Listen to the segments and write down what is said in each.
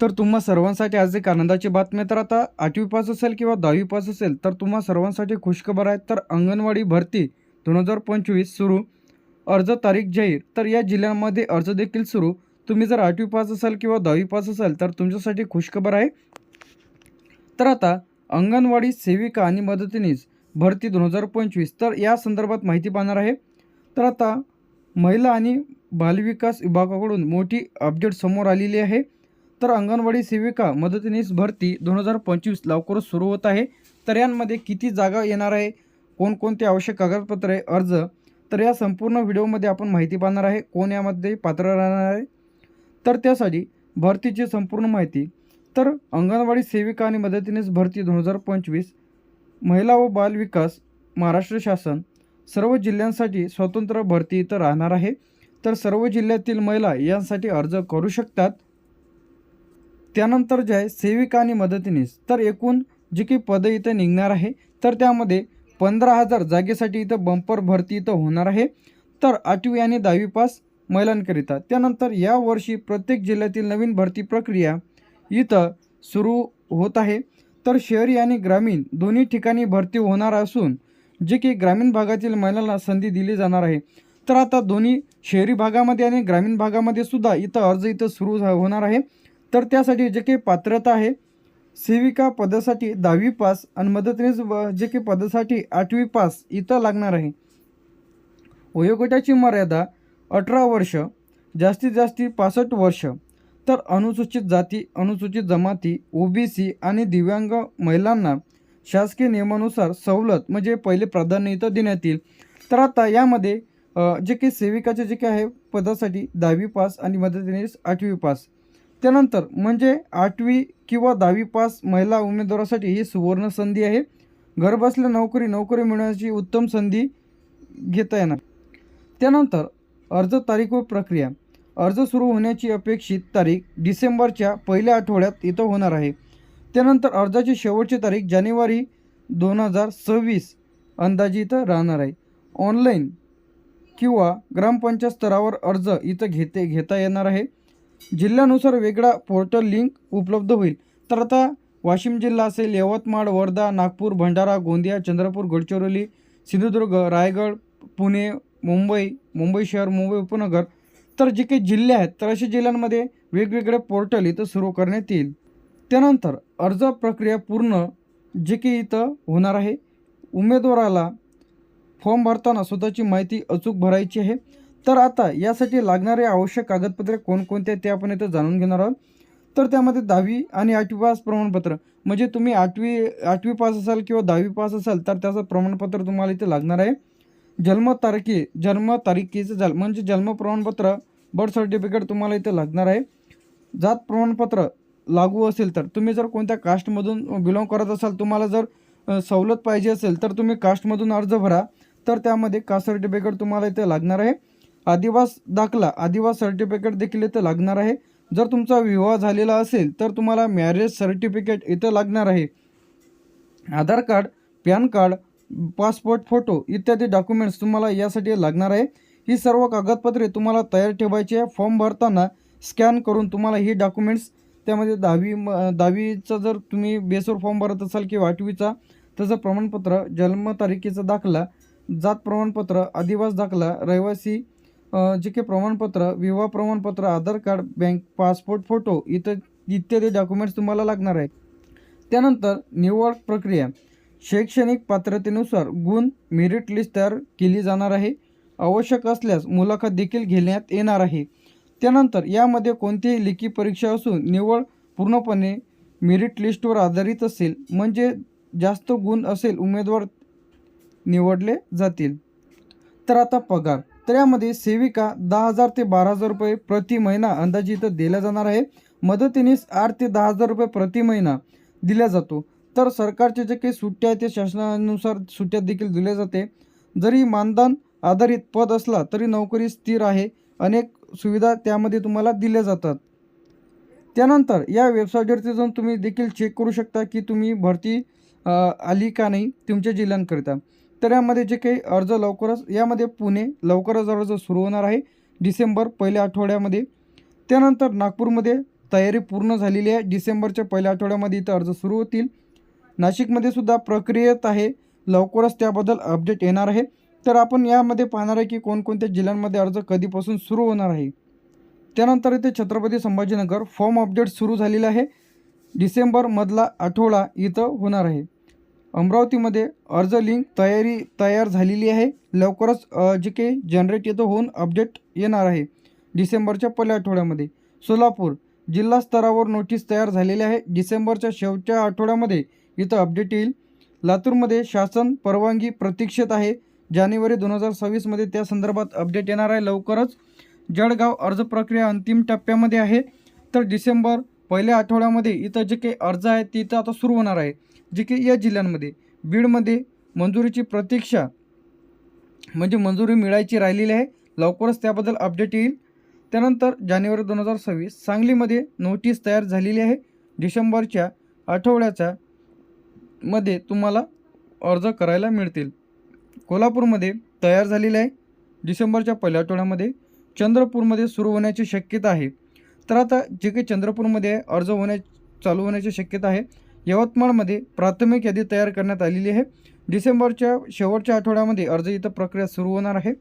तर तुम्हा सर्वांसाठी आज एक आनंदाची बातमी तर आता आठवी पास असेल किंवा दहावी पास असेल तर तुम्हा सर्वांसाठी खुशखबर आहे तर अंगणवाडी भरती दोन हजार पंचवीस सुरू. अर्ज तारीख जाहीर. तर या जिल्ह्यांमध्ये अर्ज देखील सुरू. तुम्ही जर आठवी पास असाल किंवा दहावी पास असाल तर तुमच्यासाठी खुशखबर आहे. तर आता अंगणवाडी सेविका आणि मदतीनीस भरती दोन हजार पंचवीस. तर या संदर्भात माहिती पाहणार आहे. तर आता महिला आणि बालविकास विभागाकडून मोठी अपडेट समोर आलेली आहे. तर अंगणवाडी सेविका मदतनीस भरती दोन हजार पंचवीस लवकरच सुरू होत आहे. तर यांमध्ये किती जागा येणार आहे? कोणकोणते आवश्यक कागदपत्रे अर्ज? तर या संपूर्ण व्हिडिओमध्ये आपण माहिती पाहणार आहे. कोण यामध्ये पात्र राहणार आहे? तर त्यासाठी भरतीची संपूर्ण माहिती. तर अंगणवाडी सेविका आणि मदतीनेच भरती दोन हजार पंचवीस. महिला व बाल विकास महाराष्ट्र शासन. सर्व जिल्ह्यांसाठी स्वतंत्र भरती इथं राहणार आहे. तर सर्व जिल्ह्यातील महिला यांसाठी अर्ज करू शकतात. त्यानंतर जे आहे सेविका आणि मदतीनीस तर एकूण जी की पदं इथं निघणार आहे तर त्यामध्ये पंधरा हजार जागेसाठी इथं बंपर भरती इथं होणार आहे. तर आठवी आणि दहावी पास महिलांकरिता. त्यानंतर यावर्षी प्रत्येक जिल्ह्यातील नवीन भरती प्रक्रिया इथं सुरू होत आहे. तर शहरी आणि ग्रामीण दोन्ही ठिकाणी भरती होणार असून जे की ग्रामीण भागातील महिलांना संधी दिली जाणार आहे. तर आता दोन्ही शहरी भागामध्ये आणि ग्रामीण भागामध्ये सुद्धा इथं अर्ज इथं सुरू झा- होणार आहे. तर त्यासाठी जे काही पात्रता आहे सेविका पदासाठी दहावी पास आणि मदतनीस व जे काही पदासाठी आठवी पास इथं लागणार आहे. वयोगटाची मर्यादा अठरा वर्ष जास्तीत जास्ती पासष्ट वर्ष. तर अनुसूचित जाती अनुसूचित जमाती ओबीसी आणि दिव्यांग महिलांना शासकीय नियमानुसार सवलत म्हणजे पहिले प्राधान्य इथं देण्यात येईल. तर आता यामध्ये जे काही सेविकाचे जे काही आहे पदासाठी दहावी पास आणि मदतनीस आठवी पास. त्यानंतर म्हणजे आठवी किंवा दहावी पास महिला उमेदवारासाठी ही सुवर्ण संधी आहे. घरबसल्या नोकरी नोकरी मिळवण्याची उत्तम संधी घेता येणार. त्यानंतर अर्ज तारीख व प्रक्रिया. अर्ज सुरू होण्याची अपेक्षित तारीख डिसेंबरच्या पहिल्या आठवड्यात इथं होणार आहे. त्यानंतर अर्जाची शेवटची तारीख जानेवारी दोन हजार सव्वीस अंदाजे इथं राहणार आहे. ऑनलाईन किंवा ग्रामपंचायत स्तरावर अर्ज इथं घेते घेता येणार आहे. जिल्ह्यानुसार वेगळा पोर्टल लिंक उपलब्ध होईल. तर आता वाशिम जिल्हा असेल यवतमाळ वर्धा नागपूर भंडारा गोंदिया चंद्रपूर गडचिरोली सिंधुदुर्ग रायगड पुणे मुंबई मुंबई शहर मुंबई उपनगर. तर जे काही जिल्हे आहेत तर अशा जिल्ह्यांमध्ये वेगवेगळे पोर्टल इथं सुरू करण्यात येईल. त्यानंतर अर्ज प्रक्रिया पूर्ण जे काही इथं होणार आहे. उमेदवाराला फॉर्म भरताना स्वतःची माहिती अचूक भरायची आहे. तर आता यासाठी लागणारे आवश्यक कागदपत्रे कोणकोणते ते आपण इथं जाणून घेणार आहोत. तर त्यामध्ये दहावी आणि आठवी पास प्रमाणपत्र म्हणजे तुम्ही आठवी आठवी पास असाल किंवा दहावी पास असाल तर त्याचं प्रमाणपत्र तुम्हाला इथे लागणार आहे. जन्मतारखे जन्मतारखेचं जल म्हणजे जन्म प्रमाणपत्र बर्थ सर्टिफिकेट तुम्हाला इथे लागणार आहे. जात प्रमाणपत्र लागू असेल तर तुम्ही जर कोणत्या कास्टमधून बिलॉंग करत असाल तुम्हाला जर सवलत पाहिजे असेल तर तुम्ही कास्टमधून अर्ज भरा. तर त्यामध्ये कास्ट सर्टिफिकेट तुम्हाला इथे लागणार आहे. आदिवास दाखला आदिवास सर्टिफिकेट देखील इथं लागणार आहे. जर तुमचा विवाह झालेला असेल तर तुम्हाला मॅरेज सर्टिफिकेट इथं लागणार आहे. Aadhaar card PAN card passport photo इत्यादी डॉक्युमेंट्स तुम्हाला यासाठी लागणार आहे. ही सर्व कागदपत्रे तुम्हाला तयार ठेवायची आहे. फॉर्म भरताना स्कॅन करून तुम्हाला ही डॉक्युमेंट्स त्यामध्ये दहावी म दहावीचा जर तुम्ही बेसवर फॉर्म भरत असाल किंवा आठवीचा त्याचं प्रमाणपत्र जन्मतारखेचा दाखला जात प्रमाणपत्र आदिवास दाखला रहिवासी जे काही प्रमाणपत्र विवाह प्रमाणपत्र Aadhaar card bank passport photo इतर इत्यादी डॉक्युमेंट्स तुम्हाला लागणार आहे त्यानंतर निवड प्रक्रिया. शैक्षणिक पात्रतेनुसार गुण मेरिट लिस्ट तयार केली जाणार आहे. आवश्यक असल्यास मुलाखत देखील घेण्यात येणार आहे. त्यानंतर यामध्ये कोणतीही लेखी परीक्षा असून निवड पूर्णपणे मेरिट लिस्टवर आधारित असेल. म्हणजे जास्त गुण असेल उमेदवार निवडले जातील. तर आता पगार. तर यामध्ये सेविका दहा हजार ते बारा हजार रुपये प्रति महिना अंदाजे इथं दिला जाणार आहे. मदतीनेच आठ ते दहा हजार रुपये प्रति महिना दिला जातो. तर सरकारचे जे काही सुट्ट्या आहेत ते शासनानुसार सुट्ट्या देखील दिल्या जाते. जरी मानधन आधारित पद असला तरी नोकरी स्थिर आहे. अनेक सुविधा त्यामध्ये तुम्हाला दिल्या जातात. त्यानंतर या वेबसाईटवरती जाऊन तुम्ही देखील चेक करू शकता की तुम्ही भरती आली का नाही तुमच्या जिल्ह्यांकरिता. तर यामध्ये जे काही अर्ज लवकरच यामध्ये पुणे लवकरच अर्ज सुरू होणार आहे. डिसेंबर पहिल्या आठवड्यामध्ये. त्यानंतर नागपूरमध्ये तयारी पूर्ण झालेली आहे. डिसेंबरच्या पहिल्या आठवड्यामध्ये इथं अर्ज सुरू होतील. नाशिकमध्ये सुद्धा प्रक्रियेत आहे. लवकरच त्याबद्दल अपडेट येणार आहे. तर आपण यामध्ये पाहणार आहे की कोणकोणत्या जिल्ह्यांमध्ये अर्ज कधीपासून सुरू होणार आहे. त्यानंतर इथे छत्रपती संभाजीनगर फॉर्म अपडेट सुरू झालेलं आहे. डिसेंबरमधला आठवडा इथं होणार आहे. अमरावतीमध्ये अर्ज लिंक तयारी तयार झालेली आहे. लवकरच जे काही जनरेट येतो होऊन अपडेट येणार आहे. डिसेंबरच्या पहिल्या आठवड्यामध्ये. सोलापूर जिल्हा स्तरावर नोटीस तयार झालेली आहे. डिसेंबरच्या शेवटच्या आठवड्यामध्ये इथं अपडेट येईल. लातूरमध्ये शासन परवानगी प्रतीक्षेत आहे. जानेवारी दोन हजार सव्वीसमध्ये त्या संदर्भात अपडेट येणार आहे. लवकरच जळगाव अर्ज प्रक्रिया अंतिम टप्प्यामध्ये आहे. तर डिसेंबर पहिल्या आठवड्यामध्ये इथं जे काही अर्ज आहेत ते इथं आता सुरू होणार आहे. जे की या जिल्ह्यांमध्ये. बीडमध्ये मंजुरीची प्रतीक्षा म्हणजे मंजुरी मिळायची राहिलेली आहे. लवकरच त्याबद्दल अपडेट येईल. त्यानंतर जानेवारी दोन हजार सव्वीस सांगलीमध्ये नोटीस तयार झालेली आहे. डिसेंबरच्या आठवड्याच्या मध्ये तुम्हाला अर्ज करायला मिळतील. कोल्हापूरमध्ये तयार झालेले आहे. डिसेंबरच्या पहिल्या आठवड्यामध्ये चंद्रपूरमध्ये सुरू होण्याची शक्यता आहे. तर आता जे काही चंद्रपूरमध्ये अर्ज होण्या चालू होण्याची शक्यता आहे. यवतमाळमध्ये प्राथमिक यादी तयार करण्यात आलेली आहे. डिसेंबरच्या शेवटच्या आठवड्यामध्ये अर्ज इथं प्रक्रिया सुरू होणार आहे.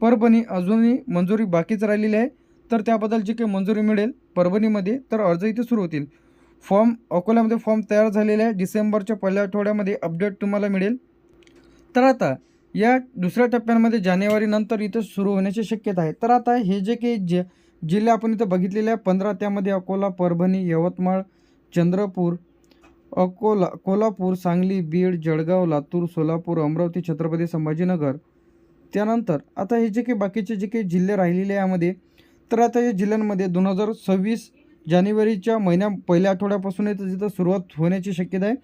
परभणी अजूनही मंजुरी बाकीच राहिलेली आहे. तर त्याबद्दल जी काही मंजुरी मिळेल परभणीमध्ये तर अर्ज इथे सुरू होतील. फॉर्म अकोल्यामध्ये फॉर्म तयार झालेले आहे. डिसेंबरच्या पहिल्या आठवड्यामध्ये अपडेट तुम्हाला मिळेल. तर आता या दुसऱ्या टप्प्यांमध्ये जानेवारीनंतर इथं सुरू होण्याची शक्यता आहे. तर आता हे जे काही जे जिल्हे आपण इथं बघितलेले आहे पंधरा त्यामध्ये अकोला परभणी यवतमाळ चंद्रपूर अकोला कोल्हापूर सांगली बीड जळगाव लातूर सोलापूर अमरावती छत्रपती संभाजीनगर. त्यानंतर आता हे जे काही बाकीचे जे काही जिल्हे राहिलेले यामध्ये तर आता या जिल्ह्यांमध्ये दोन हजार सव्वीस जानेवारीच्या महिन्या पहिल्या आठवड्यापासून येतं तिथं सुरुवात होण्याची शक्यता आहे.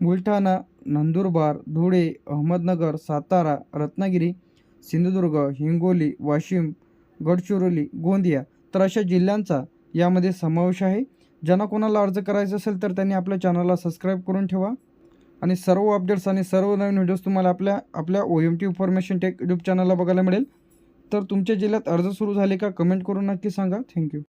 बुलढाणा नंदुरबार धुळे अहमदनगर सातारा रत्नागिरी सिंधुदुर्ग हिंगोली वाशिम गडचिरोली गोंदिया तर अशा जिल्ह्यांचा यामध्ये समावेश आहे. ज्यांना कोणाला अर्ज करायचा असेल तर त्यांनी आपल्या चॅनलला सबस्क्राईब करून ठेवा. आणि सर्व अपडेट्स आणि सर्व नवीन व्हिडिओज तुम्हाला आपल्या आपल्या O M T information tech YouTube चॅनलला बघायला मिळेल. तर तुमच्या जिल्ह्यात अर्ज सुरू झाले का? कमेंट करून नक्की सांगा. थँक्यू